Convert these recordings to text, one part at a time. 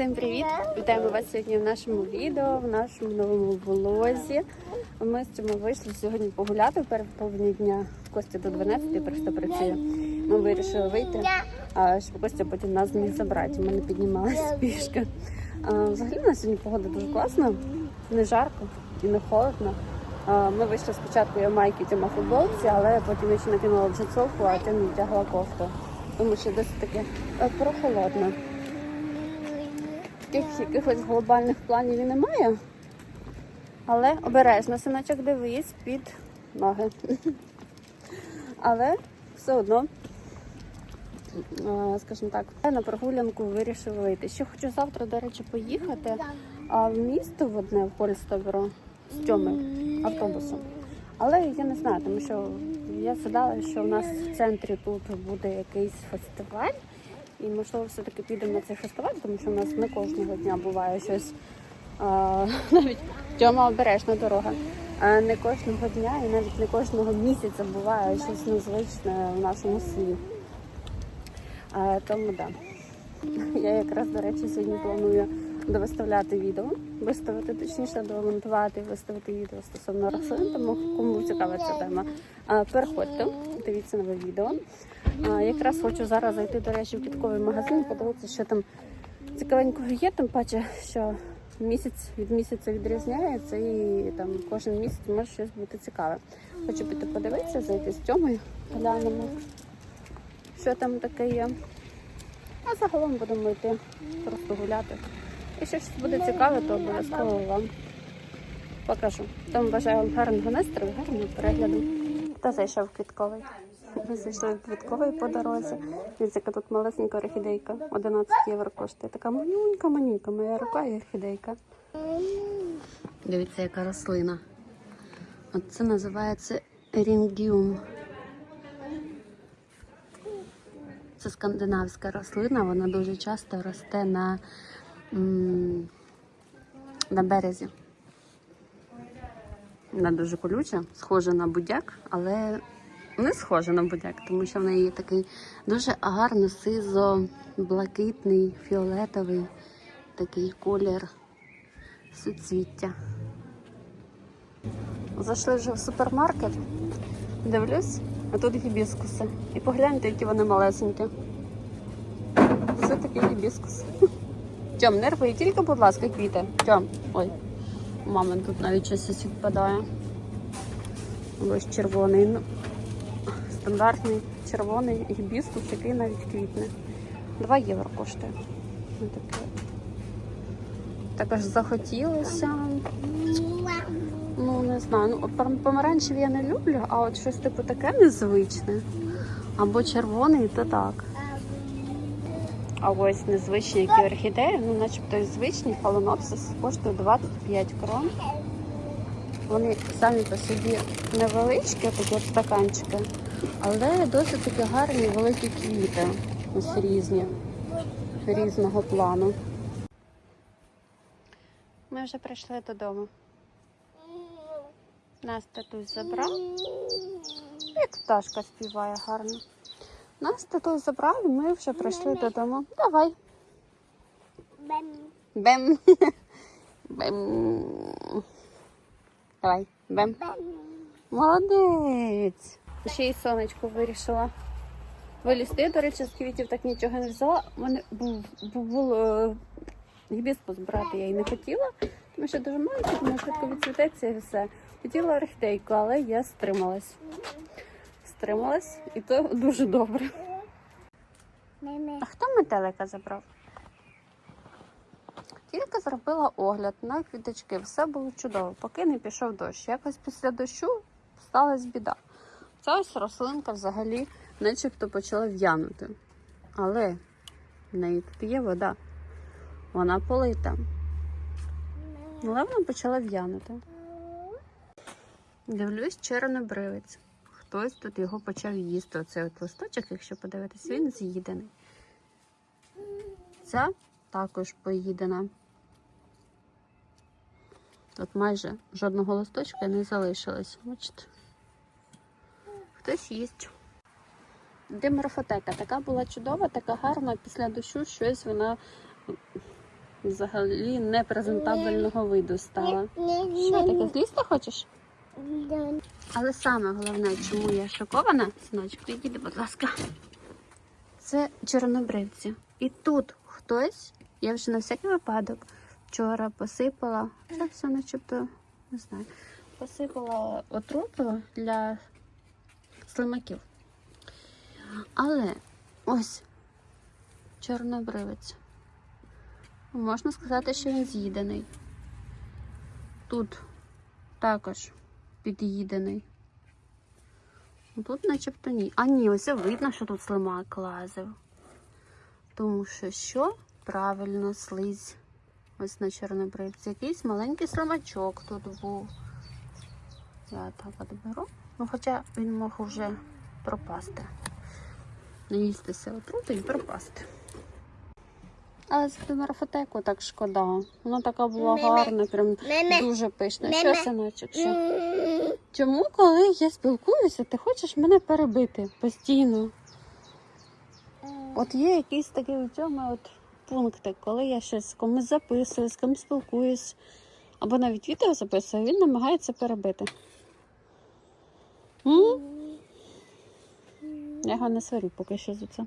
Всім привіт! Вітаємо вас сьогодні в нашому відео, в нашому новому влозі. Ми з цьому вийшли сьогодні погуляти в переповні дня. Костя до 12 просто працює. Ми вирішили вийти, а щоб Костя потім нас зміг забрати. Ми не піднімалися пішки. Взагалі у нас сьогодні погода дуже класна, не жарко і не холодно. Ми вийшли спочатку я майки Тьома футболці, але потім я ще накинула джинсовку, а Тьомі вдягла кофту. Тому що досить таки е, прохолодно. Таких якихось глобальних планів і немає. Але обережно, синочок, дивись під ноги. Але все одно, е, скажімо так, на прогулянку вирішив вийти. Ще хочу завтра, до речі, поїхати а в місто в одне в Польстобро з Тьоми автобусом. Але я не знаю, тому що я згадала, що в нас в центрі тут буде якийсь фестиваль. І можливо все-таки підемо на цей фестиваль, тому що в нас не кожного дня буває щось а, навіть Тьома обережна дорога. А не кожного дня і навіть не кожного місяця буває щось незвичне в нашому селі. А, тому так. Да. Я якраз, до речі, сьогодні планую довиставляти відео, виставити точніше, домонтувати, виставити відео стосовно рослин, тому кому цікава ця тема. Переходьте, дивіться нове відео. Якраз хочу зараз зайти, до речі, в квітковий магазин, подивитися, що там цікавенького є, тим паче, що місяць від місяця відрізняється і там кожен місяць може щось бути цікаве. Хочу піти подивитися, зайти з Тьомою, глянемо, що там таке є. А загалом будемо йти просто гуляти. Якщо щось буде цікаве, то обов'язково вам покажу. Тому бажаю вам гарного настрою, гарного перегляду. Та зайшов квітковий. Ми зайшли в квітковий по дорозі. Яка тут малесенька орхідейка. 11 євро коштує. Така манюнька, манюнька, моя рука і орхідейка. Дивіться, яка рослина. От це називається ерінгіум. Це скандинавська рослина, вона дуже часто росте на, на березі. Вона дуже колюча, схожа на будяк, але не схожа на будяк, тому що в неї є такий дуже гарно сизо-блакитний, фіолетовий такий колір суцвіття. Зайшли вже в супермаркет, дивлюсь, а тут гібіскуси. І погляньте, які вони малесенькі. Це такий гібіскус. Тьом, не рви, тільки, будь ласка, квіти. Тьом, ой, у мами тут навіть щось відпадає. Ось червоний. Ну, стандартний червоний гібіскус, який навіть квітне. 2 євро коштує. Ось таке. Також захотілося. Ну, не знаю. Ну, помаранчеві я не люблю, а от щось типу таке незвичне. Або червоний, то так. А ось незвичні які орхідеї, ну начебто і звичні, фаленопсис коштує 25 крон. Вони самі по собі невеличкі, такі от стаканчики, але досить таки гарні великі квіти. Ось різні, різного плану. Ми вже прийшли додому. Нас татусь забрав. Як пташка співає гарно. Нас татусь забрав і ми вже прийшли додому. Давай. Бем. Бем. Бем. Давай, бем. Молодець. Ще й сонечко вирішила. Вилізти, до речі, з квітів так нічого не взяла. Мене був, був, е, гібіскус брати я і не хотіла, тому що дуже маленький, тому швидко відцвітеться і все. Хотіла орхідейку, але я стрималась. Стрималась, і то дуже добре. А хто метелика забрав? Тільки зробила огляд на квіточки, все було чудово, поки не пішов дощ. Якось після дощу сталася біда. Ця ось рослинка взагалі начебто почала в'янути. Але в неї тут є вода. Вона полита. Але вона почала в'янути. Дивлюсь, чернобривець. Хтось тут його почав їсти. Оцей от листочок, якщо подивитись, він з'їдений. Ця також поїдена. Тут майже жодного листочка не залишилось. Бачите? Хтось їсть. Деморфотека така була чудова, така гарна. Після дощу щось вона взагалі непрезентабельного виду стала. Що таке злізти хочеш? Але саме головне, чому я шокована, синочок, підійди, будь ласка. Це чорнобривці. І тут хтось, я вже на всякий випадок вчора посипала, це все начебто, не знаю, посипала отруту для слимаків. Але ось чорнобривець. Можна сказати, що він з'їдений. Тут також під'їдений. Ну, Тут начебто ні. А ні, ось видно, що тут слимак лазив. Тому що що? Правильно, слизь. Ось на чорнобривці. Якийсь маленький слимачок тут був. Я так от беру. Ну, хоча він мог вже пропасти. Наїстися отрути і пропасти. Але ту марафотеку так шкода. Вона така була гарна, прям дуже пишна. Що, синочок? Що? Чому, коли я спілкуюся, ти хочеш мене перебити постійно? От є якісь такі у цьому от пункти, коли я щось комусь записую, з кимось спілкуюсь, або навіть відео записую, він намагається перебити. М? Я його не сварю поки що за це.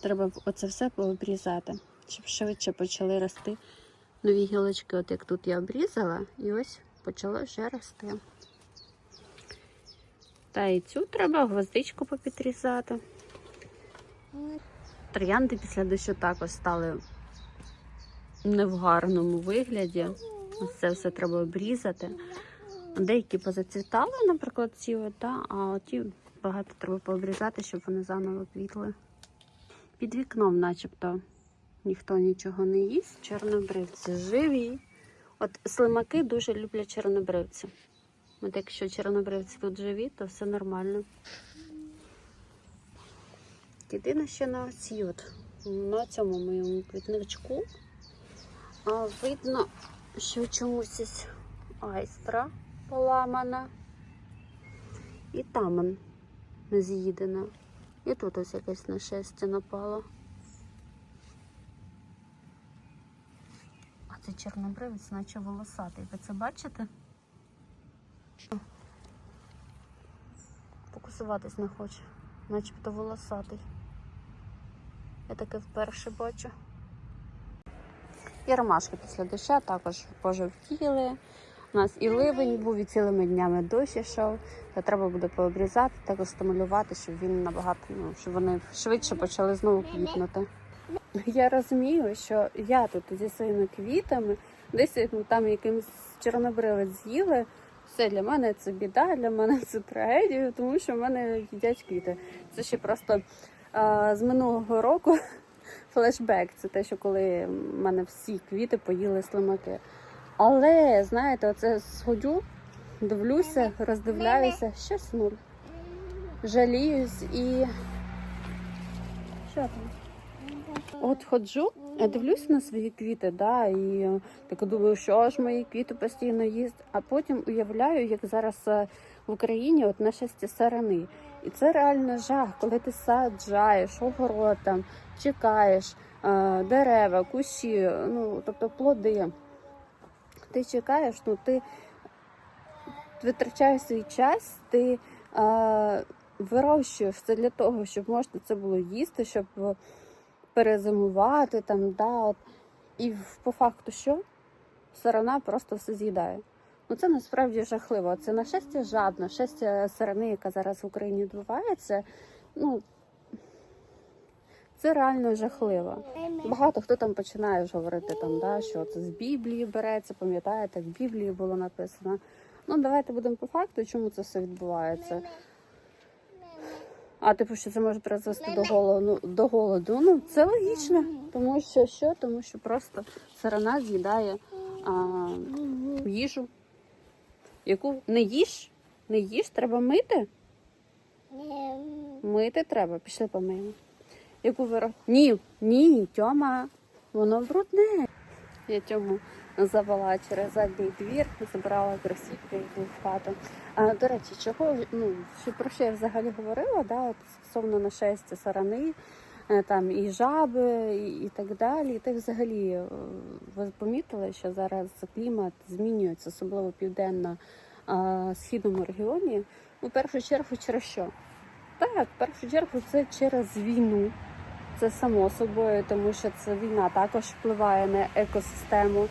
Треба оце все пообрізати, щоб швидше почали рости нові гілочки, от як тут я обрізала, і ось почало вже рости. Та і цю треба гвоздичку попідрізати. Троянди після дощу також стали не в гарному вигляді. Це все треба обрізати. Деякі позацвітали, наприклад, ці, та, а ті багато треба пообрізати, щоб вони заново квітли. Під вікном, начебто, ніхто нічого не їсть. Чорнобривці живі. От слимаки дуже люблять чорнобривці. От якщо чорнобривці тут живі, то все нормально. Єдине, що на оцій от, на цьому моєму квітничку а, видно, що чомусь айстра поламана. І там з'їдена. І тут ось якесь нашестя напало. А цей чорнобривець, наче волосатий. Ви це бачите? Фокусуватись не хоче, начебто волосатий. Я таке вперше бачу. І ромашки після дощу також пожовтіли. У нас і ливень був, і цілими днями дощ йшов. Та треба буде пообрізати, також стимулювати, щоб він набагато, ну, щоб вони швидше почали знову квітнути. Я розумію, що я тут зі своїми квітами, десь ну, там якимсь чорнобривець з'їли. Все для мене це біда, для мене це трагедія, тому що в мене їдять квіти. Це ще просто а, з минулого року флешбек. Це те, що коли в мене всі квіти поїли слимаки. Але знаєте, оце сходю, дивлюся, роздивляюся, щось нуль. Жаліюсь і. Що там? От ходжу, дивлюся на свої квіти, да, і так думаю, що ж мої квіти постійно їсть, а потім уявляю, як зараз е, в Україні от нашесті сарани. І це реально жах, коли ти саджаєш огород, там, чекаєш е, дерева, кущі, ну, тобто плоди. Ти чекаєш, ну ти витрачаєш свій час, ти е, вирощуєш це для того, щоб можна це було їсти, щоб перезимувати там, да, от. і по факту що? Сарана просто все з'їдає. Ну це насправді жахливо. Це нашестя жадно, шестя сарани, яка зараз в Україні відбувається. Ну це реально жахливо. Багато хто там починає ж говорити, там, да, що це з Біблії береться, пам'ятаєте, в Біблії було написано. Ну, давайте будемо по факту, чому це все відбувається. А типу, що це може призвести до голоду, до голоду. Ну, це логічно, тому що що? Тому що просто сарана з'їдає а, їжу, яку не їж, не їж, треба мити. Мити треба, пішли помиємо. Яку виро... Ні, ні, Тьома, воно брудне. Я Тьому завела через задній двір, забрала кросівки і в хату. А, до речі, чого ну, що про що я взагалі говорила, да, от стосовно нашестя сарани, е, там і жаби, і, і так далі. І так взагалі е, ви помітили, що зараз клімат змінюється, особливо південно східному регіоні. У першу чергу через що? Так, в першу чергу це через війну. Це само собою, тому що ця війна також впливає на екосистему.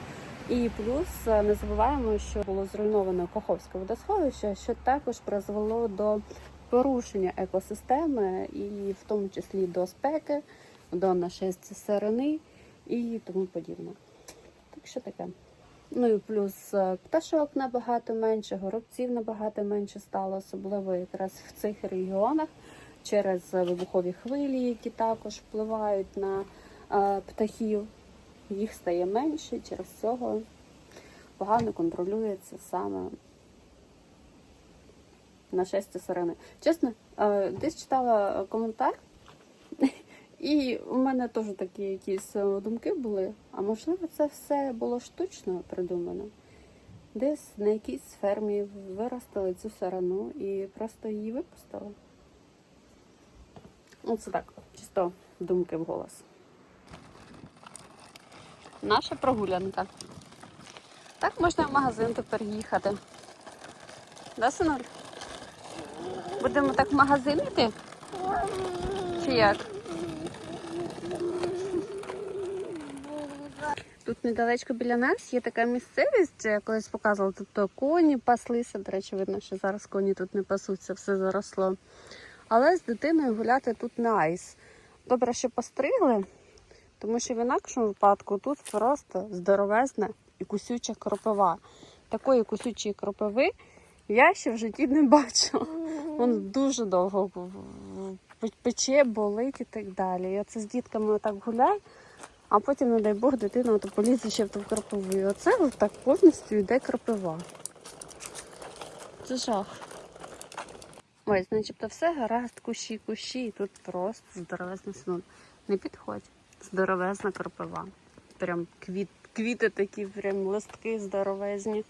І плюс е, не забуваємо, що було зруйновано Каховське водосховище, що також призвело до порушення екосистеми, і в тому числі до спеки, до нашестя сирени і тому подібне. Так що таке. Ну і плюс е, пташок набагато менше, горобців набагато менше стало, особливо якраз в цих регіонах через вибухові хвилі, які також впливають на е, птахів. Їх стає менше, через цього погано контролюється саме нашестя сирени. Чесно, е, десь читала коментар, і у мене теж такі якісь е, думки були. А можливо, це все було штучно придумано. Десь на якійсь фермі виростили цю сарану і просто її випустили. Ну, це так, чисто думки в голос. Наша прогулянка. Так можна в магазин тепер їхати. Да, синуль? Будемо так в магазин йти? Чи як? Тут недалечко біля нас є така місцевість, я колись показувала, тут то коні паслися. До речі, видно, що зараз коні тут не пасуться, все заросло. Але з дитиною гуляти тут не айс. Добре, що постригли, тому що в інакшому випадку тут просто здоровезна і кусюча кропива. Такої кусючої кропиви я ще в житті не бачила. Він дуже довго пече, болить і так далі. Я це з дітками отак гуляю, а потім, не дай Бог, дитина ото полізе ще в ту кропиву. І оце отак повністю йде кропива. Це жах. Ось, начебто все гаразд, кущі, кущі, і тут просто здоровезна сон. Не підходь. Здоровезна кропива. Прям квіт, квіти такі, прям листки здоровезні.